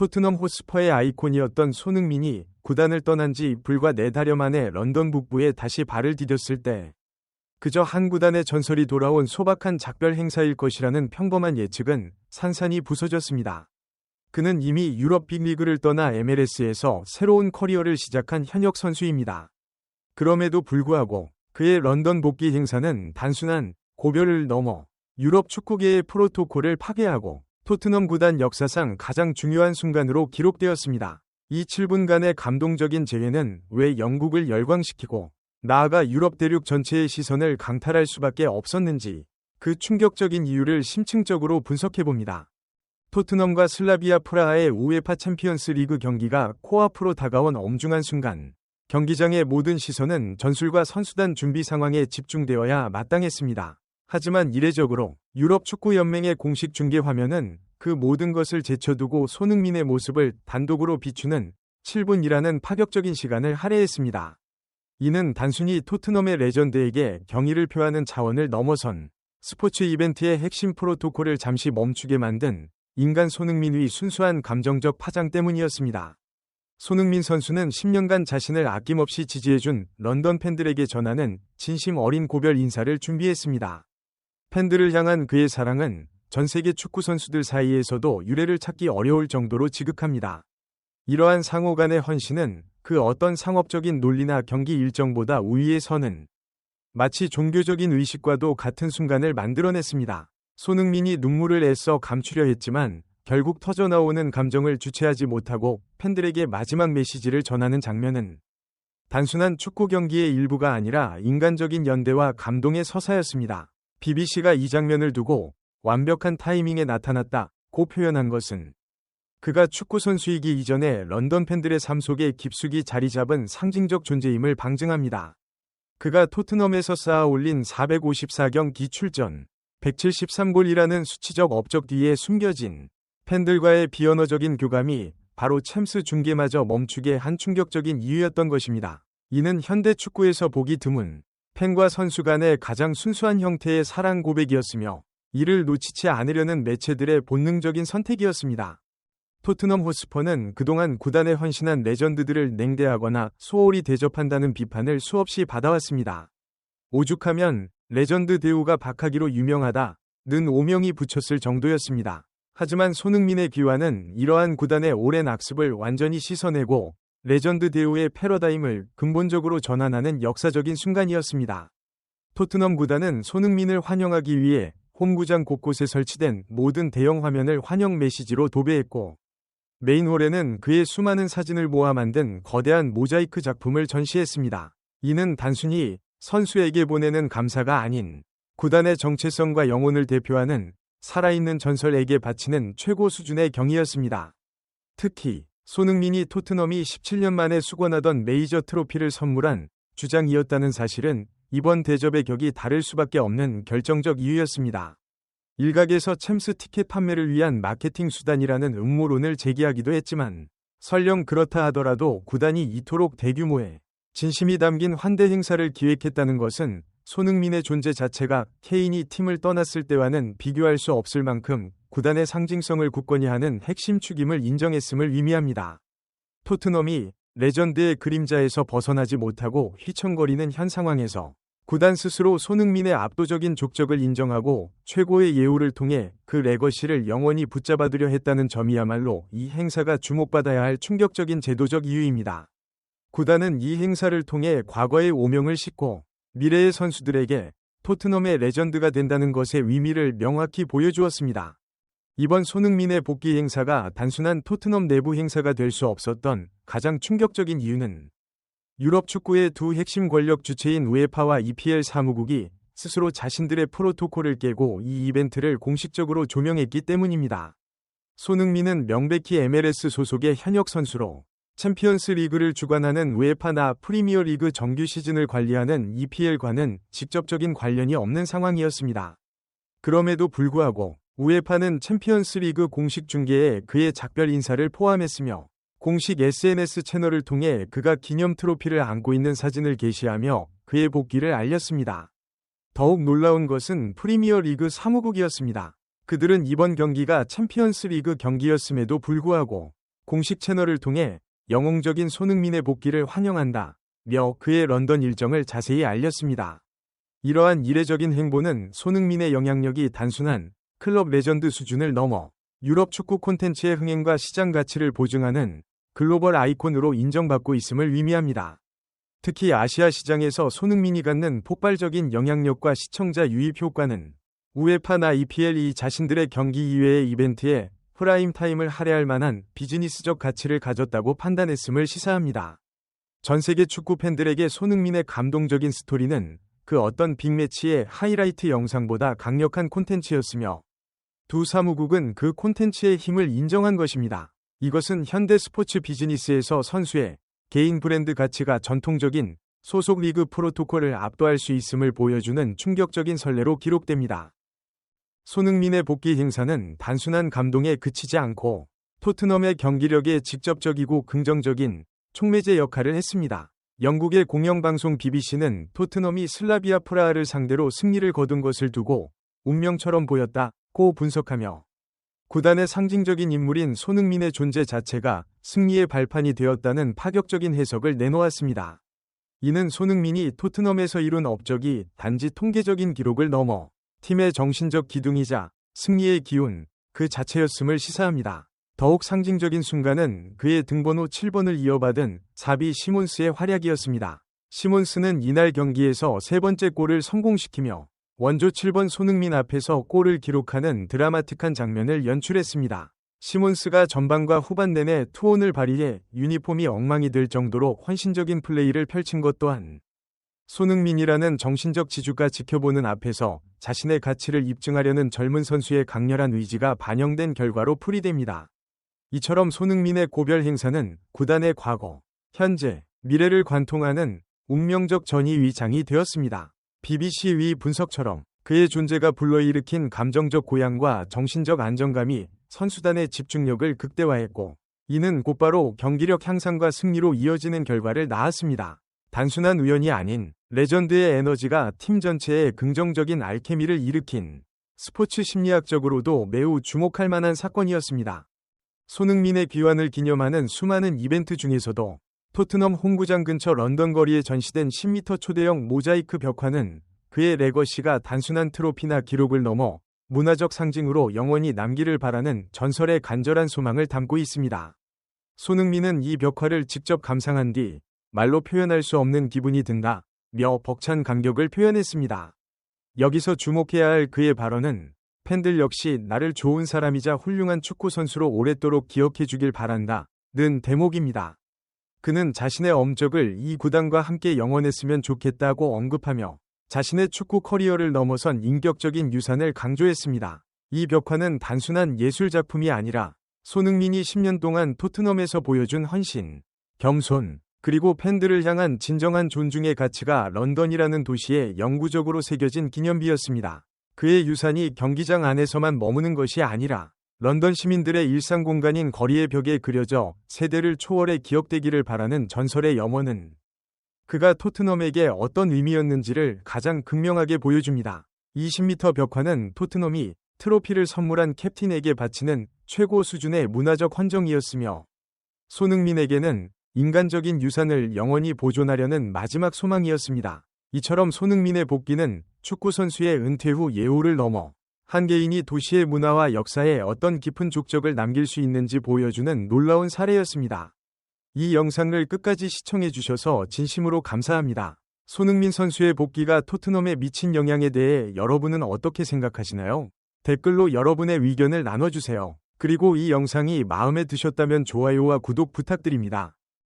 토트넘 호스퍼의 아이콘이었던 손흥민이 구단을 떠난 지 불과 네 달여 만에 런던 북부에 다시 발을 디뎠을 때 그저 한 구단의 전설이 돌아온 소박한 작별 행사일 것이라는 평범한 예측은 산산이 부서졌습니다. 그는 이미 유럽 빅리그를 떠나 MLS에서 새로운 커리어를 시작한 현역 선수입니다. 그럼에도 불구하고 그의 런던 복귀 행사는 단순한 고별을 넘어 유럽 축구계의 프로토콜을 파괴하고 토트넘 구단 역사상 가장 중요한 순간으로 기록되었습니다. 이 7분간의 감동적인 재회는 왜 영국을 열광시키고 나아가 유럽 대륙 전체의 시선을 강탈할 수밖에 없었는지 그 충격적인 이유를 심층적으로 분석해봅니다. 토트넘과 슬라비아 프라하의 우에파 챔피언스 리그 경기가 코앞으로 다가온 엄중한 순간 경기장의 모든 시선은 전술과 선수단 준비 상황에 집중되어야 마땅했습니다. 하지만 이례적으로 유럽 축구연맹의 공식 중계 화면은 그 모든 것을 제쳐두고 손흥민의 모습을 단독으로 비추는 7분이라는 파격적인 시간을 할애했습니다. 이는 단순히 토트넘의 레전드에게 경의를 표하는 차원을 넘어선 스포츠 이벤트의 핵심 프로토콜을 잠시 멈추게 만든 인간 손흥민의 순수한 감정적 파장 때문이었습니다. 손흥민 선수는 10년간 자신을 아낌없이 지지해준 런던 팬들에게 전하는 진심 어린 고별 인사를 준비했습니다. 팬들을 향한 그의 사랑은 전 세계 축구 선수들 사이에서도 유례를 찾기 어려울 정도로 지극합니다. 이러한 상호 간의 헌신은 그 어떤 상업적인 논리나 경기 일정보다 우위에 서는 마치 종교적인 의식과도 같은 순간을 만들어냈습니다. 손흥민이 눈물을 애써 감추려 했지만 결국 터져나오는 감정을 주체하지 못하고 팬들에게 마지막 메시지를 전하는 장면은 단순한 축구 경기의 일부가 아니라 인간적인 연대와 감동의 서사였습니다. BBC가 이 장면을 두고 완벽한 타이밍에 나타났다 고 표현한 것은 그가 축구 선수이기 이전에 런던 팬들의 삶 속에 깊숙이 자리 잡은 상징적 존재임을 방증합니다. 그가 토트넘에서 쌓아 올린 454경기 출전, 173골이라는 수치적 업적 뒤에 숨겨진 팬들과의 비언어적인 교감이 바로 챔스 중계마저 멈추게 한 충격적인 이유였던 것입니다. 이는 현대 축구에서 보기 드문 팬과 선수 간의 가장 순수한 형태의 사랑 고백이었으며 이를 놓치지 않으려는 매체들의 본능적인 선택이었습니다. 토트넘 호스퍼는 그동안 구단에 헌신한 레전드들을 냉대하거나 소홀히 대접한다는 비판을 수없이 받아왔습니다. 오죽하면 레전드 대우가 박하기로 유명하다 는 오명이 붙였을 정도였습니다. 하지만 손흥민의 귀환은 이러한 구단의 오랜 악습을 완전히 씻어내고 레전드 대우의 패러다임을 근본적으로 전환하는 역사적인 순간이었습니다. 토트넘 구단은 손흥민을 환영하기 위해 홈구장 곳곳에 설치된 모든 대형 화면을 환영 메시지로 도배했고 메인홀에는 그의 수많은 사진을 모아 만든 거대한 모자이크 작품을 전시했습니다. 이는 단순히 선수에게 보내는 감사가 아닌 구단의 정체성과 영혼을 대표하는 살아있는 전설에게 바치는 최고 수준의 경이였습니다. 특히 손흥민이 토트넘이 17년 만에 수건하던 메이저 트로피를 선물한 주장이었다는 사실은 이번 대접의 격이 다를 수밖에 없는 결정적 이유였습니다. 일각에서 챔스 티켓 판매를 위한 마케팅 수단이라는 음모론을 제기하기도 했지만 설령 그렇다 하더라도 구단이 이토록 대규모의 진심이 담긴 환대 행사를 기획했다는 것은 손흥민의 존재 자체가 케인이 팀을 떠났을 때와는 비교할 수 없을 만큼 구단의 상징성을 굳건히 하는 핵심 축임을 인정했음을 의미합니다. 토트넘이 레전드의 그림자에서 벗어나지 못하고 휘청거리는 현 상황에서 구단 스스로 손흥민의 압도적인 족적을 인정하고 최고의 예우를 통해 그 레거시를 영원히 붙잡아두려 했다는 점이야말로 이 행사가 주목받아야 할 충격적인 제도적 이유입니다. 구단은 이 행사를 통해 과거의 오명을 싣고 미래의 선수들에게 토트넘의 레전드가 된다는 것의 의미를 명확히 보여주었습니다. 이번 손흥민의 복귀 행사가 단순한 토트넘 내부 행사가 될 수 없었던 가장 충격적인 이유는 유럽 축구의 두 핵심 권력 주체인 우에파와 EPL 사무국이 스스로 자신들의 프로토콜을 깨고 이 이벤트를 공식적으로 조명했기 때문입니다. 손흥민은 명백히 MLS 소속의 현역 선수로 챔피언스 리그를 주관하는 우에파나 프리미어 리그 정규 시즌을 관리하는 EPL과는 직접적인 관련이 없는 상황이었습니다. 그럼에도 불구하고 우에파는 챔피언스 리그 공식 중계에 그의 작별 인사를 포함했으며 공식 SNS 채널을 통해 그가 기념 트로피를 안고 있는 사진을 게시하며 그의 복귀를 알렸습니다. 더욱 놀라운 것은 프리미어 리그 사무국이었습니다. 그들은 이번 경기가 챔피언스 리그 경기였음에도 불구하고 공식 채널을 통해 영웅적인 손흥민의 복귀를 환영한다. 며 그의 런던 일정을 자세히 알렸습니다. 이러한 이례적인 행보는 손흥민의 영향력이 단순한 클럽 레전드 수준을 넘어 유럽 축구 콘텐츠의 흥행과 시장 가치를 보증하는 글로벌 아이콘으로 인정받고 있음을 의미합니다. 특히 아시아 시장에서 손흥민이 갖는 폭발적인 영향력과 시청자 유입 효과는 우에파나 EPL이 자신들의 경기 이외의 이벤트에 프라임 타임을 할애할 만한 비즈니스적 가치를 가졌다고 판단했음을 시사합니다. 전 세계 축구 팬들에게 손흥민의 감동적인 스토리는 그 어떤 빅매치의 하이라이트 영상보다 강력한 콘텐츠였으며 두 사무국은 그 콘텐츠의 힘을 인정한 것입니다. 이것은 현대 스포츠 비즈니스에서 선수의 개인 브랜드 가치가 전통적인 소속 리그 프로토콜을 압도할 수 있음을 보여주는 충격적인 선례로 기록됩니다. 손흥민의 복귀 행사는 단순한 감동에 그치지 않고 토트넘의 경기력에 직접적이고 긍정적인 촉매제 역할을 했습니다. 영국의 공영방송 BBC는 토트넘이 슬라비아 프라하를 상대로 승리를 거둔 것을 두고 운명처럼 보였다 고 분석하며 구단의 상징적인 인물인 손흥민의 존재 자체가 승리의 발판이 되었다는 파격적인 해석을 내놓았습니다. 이는 손흥민이 토트넘에서 이룬 업적이 단지 통계적인 기록을 넘어 팀의 정신적 기둥이자 승리의 기운 그 자체였음을 시사합니다. 더욱 상징적인 순간은 그의 등번호 7번을 이어받은 사비 시몬스의 활약이었습니다. 시몬스는 이날 경기에서 세 번째 골을 성공시키며 원조 7번 손흥민 앞에서 골을 기록하는 드라마틱한 장면을 연출했습니다. 시몬스가 전반과 후반 내내 투혼을 발휘해 유니폼이 엉망이 될 정도로 헌신적인 플레이를 펼친 것 또한 손흥민이라는 정신적 지주가 지켜보는 앞에서 자신의 가치를 입증하려는 젊은 선수의 강렬한 의지가 반영된 결과로 풀이됩니다. 이처럼 손흥민의 고별 행사는 구단의 과거, 현재, 미래를 관통하는 운명적 전위 위장이 되었습니다. BBC 위 분석처럼 그의 존재가 불러일으킨 감정적 고향과 정신적 안정감이 선수단의 집중력을 극대화했고 이는 곧바로 경기력 향상과 승리로 이어지는 결과를 낳았습니다. 단순한 우연이 아닌 레전드의 에너지가 팀 전체에 긍정적인 알케미를 일으킨 스포츠 심리학적으로도 매우 주목할 만한 사건이었습니다. 손흥민의 귀환을 기념하는 수많은 이벤트 중에서도 토트넘 홈구장 근처 런던 거리에 전시된 10m 초대형 모자이크 벽화는 그의 레거시가 단순한 트로피나 기록을 넘어 문화적 상징으로 영원히 남기를 바라는 전설의 간절한 소망을 담고 있습니다. 손흥민은 이 벽화를 직접 감상한 뒤 말로 표현할 수 없는 기분이 든다. 며 벅찬 감격을 표현했습니다. 여기서 주목해야 할 그의 발언은 팬들 역시 나를 좋은 사람이자 훌륭한 축구 선수로 오랫도록 기억해 주길 바란다. 는 대목입니다. 그는 자신의 엄적을 이 구단과 함께 영원했으면 좋겠다고 언급하며 자신의 축구 커리어를 넘어선 인격적인 유산을 강조했습니다. 이 벽화는 단순한 예술 작품이 아니라 손흥민이 10년 동안 토트넘에서 보여준 헌신, 겸손, 그리고 팬들을 향한 진정한 존중의 가치가 런던이라는 도시에 영구적으로 새겨진 기념비였습니다. 그의 유산이 경기장 안에서만 머무는 것이 아니라 런던 시민들의 일상 공간인 거리의 벽에 그려져 세대를 초월해 기억되기를 바라는 전설의 염원은 그가 토트넘에게 어떤 의미였는지를 가장 극명하게 보여줍니다. 20m 벽화는 토트넘이 트로피를 선물한 캡틴에게 바치는 최고 수준의 문화적 헌정이었으며 손흥민에게는 인간적인 유산을 영원히 보존하려는 마지막 소망이었습니다. 이처럼 손흥민의 복귀는 축구선수의 은퇴 후 예우를 넘어 한 개인이 도시의 문화와 역사에 어떤 깊은 족적을 남길 수 있는지 보여주는 놀라운 사례였습니다. 이 영상을 끝까지 시청해 주셔서 진심으로 감사합니다. 손흥민 선수의 복귀가 토트넘에 미친 영향에 대해 여러분은 어떻게 생각하시나요? 댓글로 여러분의 의견을 나눠주세요. 그리고 이 영상이 마음에 드셨다면 좋아요와 구독 부탁드립니다.